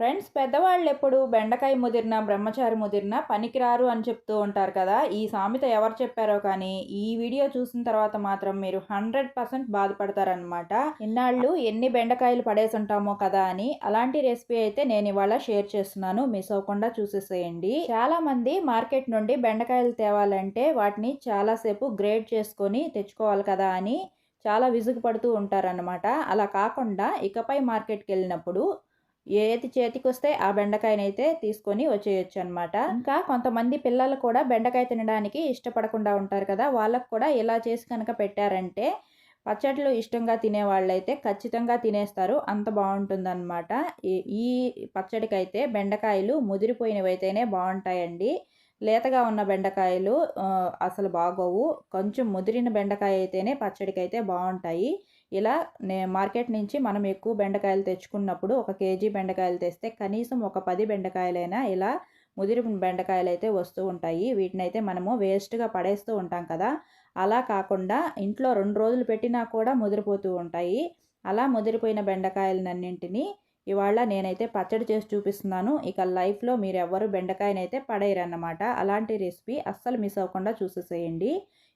Friends పెద్దవాళ్ళు ఎప్పుడు బెండకాయ ముదిరిన బ్రహ్మచారి ముదిరిన పనికిరారు అని చెప్తూ ఉంటారు కదా. ఈ సామెత ఎవరు చెప్పారో కానీ ఈ వీడియో చూసిన తర్వాత మాత్రం మీరు హండ్రెడ్ పర్సెంట్ బాధపడతారనమాట ఇన్నాళ్ళు ఎన్ని బెండకాయలు పడేసి ఉంటామో కదా అని అలాంటి రెసిపీ అయితే నేను ఇవాళ షేర్ చేస్తున్నాను. మిస్ అవ్వకుండా చూసేసేయండి. చాలా మంది మార్కెట్ నుండి బెండకాయలు తేవాలంటే వాటిని చాలాసేపు గ్రేడ్ చేసుకొని తెచ్చుకోవాలి కదా అని చాలా విసుగు పడుతూ ఉంటారనమాట అలా కాకుండా ఇకపై మార్కెట్కి వెళ్ళినప్పుడు ఏది చేతికి వస్తే ఆ బెండకాయనైతే తీసుకొని వచ్చేయచ్చు అనమాట ఇంకా కొంతమంది పిల్లలు కూడా బెండకాయ తినడానికి ఇష్టపడకుండా ఉంటారు కదా వాళ్ళకు కూడా ఇలా చేసి కనుక పెట్టారంటే పచ్చళ్ళు ఇష్టంగా తినే వాళ్ళైతే ఖచ్చితంగా తినేస్తారు అంత బాగుంటుందన్నమాట ఈ పచ్చడికైతే బెండకాయలు ముదిరిపోయినవి అయితేనే బాగుంటాయండి. లేతగా ఉన్న బెండకాయలు అసలు బాగోవు. కొంచెం ముదిరిన బెండకాయ అయితేనే పచ్చడికి అయితే బాగుంటాయి. ఇలా నే మార్కెట్ నుంచి మనం ఎక్కువ బెండకాయలు తెచ్చుకున్నప్పుడు ఒక కేజీ బెండకాయలు తెస్తే కనీసం ఒక పది బెండకాయలైనా ఇలా ముదిరి బెండకాయలు అయితే వస్తూ ఉంటాయి. వీటిని అయితే మనము వేస్ట్గా పడేస్తూ ఉంటాం కదా. అలా కాకుండా ఇంట్లో రెండు రోజులు పెట్టినా కూడా ముదిరిపోతూ ఉంటాయి. అలా ముదిరిపోయిన బెండకాయలన్నింటినీ ఇవాళ నేనైతే పచ్చడి చేసి చూపిస్తున్నాను. ఇక లైఫ్లో మీరు ఎవ్వరు బెండకాయనైతే పడేయరన్నమాట. అలాంటి రెసిపీ అస్సలు మిస్ అవ్వకుండా చూసేసేయండి.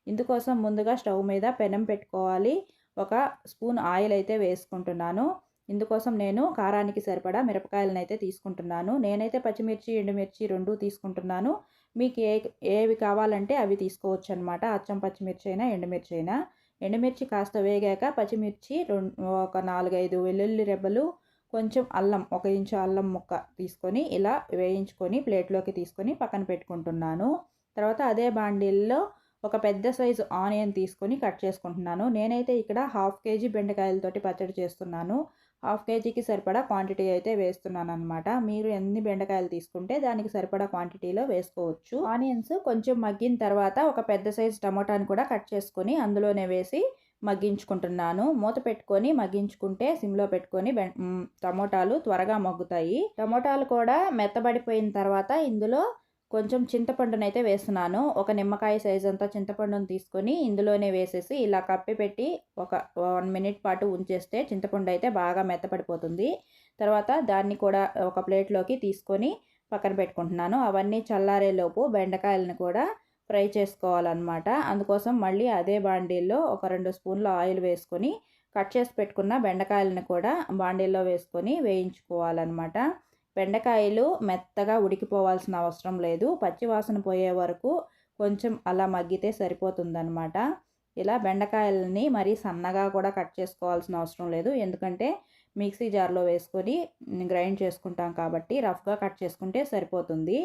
ఇందుకోసం ముందుగా స్టవ్ మీద పెనం పెట్టుకోవాలి. ఒక స్పూన్ ఆయిల్ అయితే వేసుకుంటున్నాను. ఇందుకోసం నేను కారానికి సరిపడా మిరపకాయలను అయితే తీసుకుంటున్నాను. నేనైతే పచ్చిమిర్చి ఎండుమిర్చి రెండు తీసుకుంటున్నాను. మీకు ఏ ఏవి కావాలంటే అవి తీసుకోవచ్చు అనమాట అచ్చం పచ్చిమిర్చి అయినా ఎండుమిర్చి అయినా. ఎండుమిర్చి కాస్త వేగాక పచ్చిమిర్చి రెండు ఒక నాలుగైదు వెల్లుల్లి రెబ్బలు కొంచెం అల్లం ఒక ఇంచు అల్లం ముక్క తీసుకొని ఇలా వేయించుకొని ప్లేట్లోకి తీసుకొని పక్కన పెట్టుకుంటున్నాను. తర్వాత అదే బాండీల్లో ఒక పెద్ద సైజు ఆనియన్ తీసుకొని కట్ చేసుకుంటున్నాను. నేనైతే ఇక్కడ హాఫ్ కేజీ బెండకాయలతోటి పచ్చడి చేస్తున్నాను. హాఫ్ కేజీకి సరిపడా క్వాంటిటీ అయితే వేస్తున్నాను అనమాట మీరు ఎన్ని బెండకాయలు తీసుకుంటే దానికి సరిపడా క్వాంటిటీలో వేసుకోవచ్చు. ఆనియన్స్ కొంచెం మగ్గిన తర్వాత ఒక పెద్ద సైజు టమోటాని కూడా కట్ చేసుకొని అందులోనే వేసి మగ్గించుకుంటున్నాను. మూత పెట్టుకొని మగ్గించుకుంటే సిమ్లో పెట్టుకొని టమోటాలు త్వరగా మగ్గుతాయి. టమోటాలు కూడా మెత్తబడిపోయిన తర్వాత ఇందులో కొంచెం చింతపండునైతే అయితే వేస్తున్నాను. ఒక నిమ్మకాయ సైజ్ అంతా చింతపండును తీసుకొని ఇందులోనే వేసేసి ఇలా కప్పి పెట్టి ఒక వన్ మినిట్ పాటు ఉంచేస్తే చింతపండు అయితే బాగా మెత్తపడిపోతుంది. తర్వాత దాన్ని కూడా ఒక ప్లేట్లోకి తీసుకొని పక్కన పెట్టుకుంటున్నాను. అవన్నీ చల్లారేలోపు బెండకాయలను కూడా ఫ్రై చేసుకోవాలన్నమాట. అందుకోసం మళ్ళీ అదే బాండీల్లో ఒక రెండు స్పూన్ల ఆయిల్ వేసుకొని కట్ చేసి పెట్టుకున్న బెండకాయలను కూడా బాండీల్లో వేసుకొని వేయించుకోవాలన్నమాట. బెండకాయలు మెత్తగా ఉడికిపోవాల్సిన అవసరం లేదు. పచ్చివాసన పోయే వరకు కొంచెం అలా మగ్గితే సరిపోతుందనమాట ఇలా బెండకాయలని మరీ సన్నగా కూడా కట్ చేసుకోవాల్సిన అవసరం లేదు. ఎందుకంటే మిక్సీ జార్లో వేసుకొని గ్రైండ్ చేసుకుంటాం కాబట్టి రఫ్గా కట్ చేసుకుంటే సరిపోతుంది.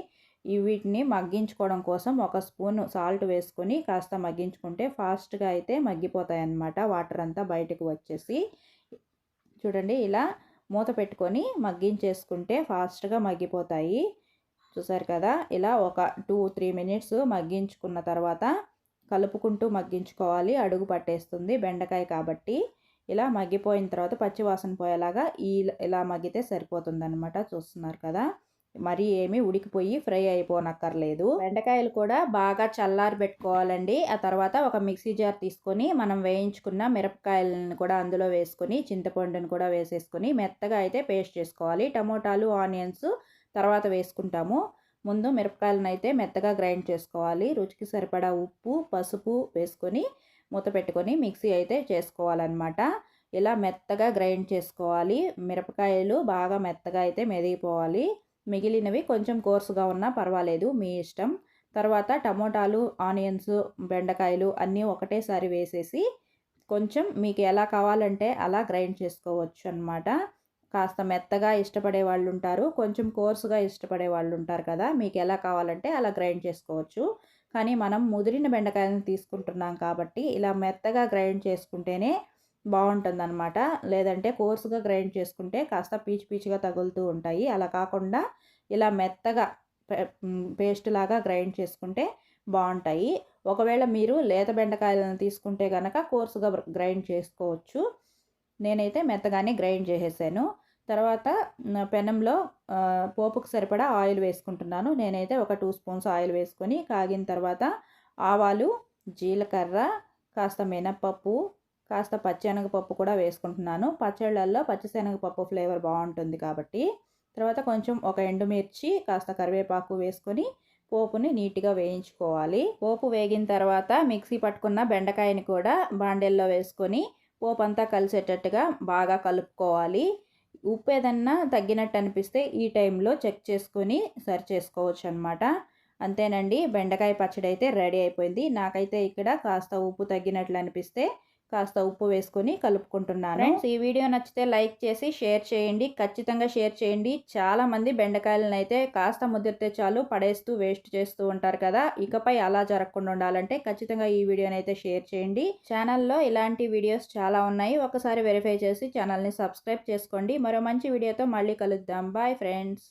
వీటిని మగ్గించుకోవడం కోసం ఒక స్పూన్ సాల్ట్ వేసుకొని కాస్త మగ్గించుకుంటే ఫాస్ట్గా అయితే మగ్గిపోతాయి అన్నమాట వాటర్ అంతా బయటకు వచ్చేసి. చూడండి ఇలా మూత పెట్టుకొని మగ్గించేసుకుంటే ఫాస్ట్గా మగ్గిపోతాయి. చూసారు కదా? ఇలా ఒక టూ త్రీ మినిట్స్ మగ్గించుకున్న తర్వాత కలుపుకుంటూ మగ్గించుకోవాలి. అడుగు పట్టేస్తుంది బెండకాయ కాబట్టి. ఇలా మగ్గిపోయిన తర్వాత పచ్చివాసన పోయేలాగా ఈ ఇలా మగ్గితే సరిపోతుంది చూస్తున్నారు కదా? మరీ ఏమీ ఉడికిపోయి ఫ్రై అయిపోనక్కర్లేదు. బెండకాయలు కూడా బాగా చల్లారి పెట్టుకోవాలండి ఆ తర్వాత ఒక మిక్సీ జార్ తీసుకొని మనం వేయించుకున్న మిరపకాయలను కూడా అందులో వేసుకొని చింతపండును కూడా వేసేసుకొని మెత్తగా అయితే పేస్ట్ చేసుకోవాలి. టమోటాలు ఆనియన్స్ తర్వాత వేసుకుంటాము. ముందు మిరపకాయలను అయితే మెత్తగా గ్రైండ్ చేసుకోవాలి. రుచికి సరిపడా ఉప్పు పసుపు వేసుకొని మూత పెట్టుకొని మిక్సీ అయితే చేసుకోవాలన్నమాట. ఇలా మెత్తగా గ్రైండ్ చేసుకోవాలి. మిరపకాయలు బాగా మెత్తగా అయితే మెదిగిపోవాలి. మిగిలినవి కొంచెం కోర్సుగా ఉన్నా పర్వాలేదు మీ ఇష్టం. తర్వాత టమోటాలు ఆనియన్స్ బెండకాయలు అన్నీ ఒకటేసారి వేసేసి కొంచెం మీకు ఎలా కావాలంటే అలా గ్రైండ్ చేసుకోవచ్చు అనమాట కాస్త మెత్తగా ఇష్టపడే వాళ్ళు ఉంటారు కొంచెం కోర్సుగా ఇష్టపడే వాళ్ళు ఉంటారు కదా మీకు ఎలా కావాలంటే అలా గ్రైండ్ చేసుకోవచ్చు. కానీ మనం ముదిరిన బెండకాయలను తీసుకుంటున్నాం కాబట్టి ఇలా మెత్తగా గ్రైండ్ చేసుకుంటేనే బాగుంటుంది అనమాట లేదంటే కోర్సుగా గ్రైండ్ చేసుకుంటే కాస్త పీచు పీచుగా తగులుతూ ఉంటాయి. అలా కాకుండా ఇలా మెత్తగా పేస్ట్ లాగా గ్రైండ్ చేసుకుంటే బాగుంటాయి. ఒకవేళ మీరు లేత బెండకాయలను తీసుకుంటే కనుక కోర్సుగా గ్రైండ్ చేసుకోవచ్చు. నేనైతే మెత్తగానే గ్రైండ్ చేసేసాను. తర్వాత పెనంలో పోపుకు సరిపడా ఆయిల్ వేసుకుంటున్నాను. నేనైతే ఒక టూ స్పూన్స్ ఆయిల్ వేసుకొని కాగిన తర్వాత ఆవాలు జీలకర్ర కాస్త మినప్పప్పు కాస్త పచ్చెనగపప్పు కూడా వేసుకుంటున్నాను. పచ్చళ్ళల్లో పచ్చిశనగపప్పు ఫ్లేవర్ బాగుంటుంది కాబట్టి. తర్వాత కొంచెం ఒక ఎండుమిర్చి కాస్త కరివేపాకు వేసుకొని పోపుని నీట్గా వేయించుకోవాలి. పోపు వేగిన తర్వాత మిక్సీ పట్టుకున్న బెండకాయని కూడా బాండెల్లో వేసుకొని పోపు అంతా కలిసేటట్టుగా బాగా కలుపుకోవాలి. ఉప్పు ఏదన్నా తగ్గినట్టు అనిపిస్తే ఈ టైంలో చెక్ చేసుకొని సరి చేసుకోవచ్చు అనమాట అంతేనండి బెండకాయ పచ్చడి అయితే రెడీ అయిపోయింది. నాకైతే ఇక్కడ కాస్త ఉప్పు తగ్గినట్లు అనిపిస్తే కాస్త ఉప్పు వేసుకొని కలుపుకుంటున్నాను. ఫ్రెండ్స్ ఈ వీడియో నచ్చితే లైక్ చేసి షేర్ చేయండి. ఖచ్చితంగా షేర్ చేయండి. చాలామంది బెండకాయలను అయితే కాస్త ముదిరితే చాలు పడేస్తూ వేస్ట్ చేస్తూ ఉంటారు కదా. ఇకపై అలా జరగకుండా ఉండాలంటే ఖచ్చితంగా ఈ వీడియోని అయితే షేర్ చేయండి. ఛానల్లో ఇలాంటి వీడియోస్ చాలా ఉన్నాయి. ఒకసారి వెరిఫై చేసి ఛానల్ని సబ్స్క్రైబ్ చేసుకోండి. మరో మంచి వీడియోతో మళ్ళీ కలుద్దాం. Bye friends.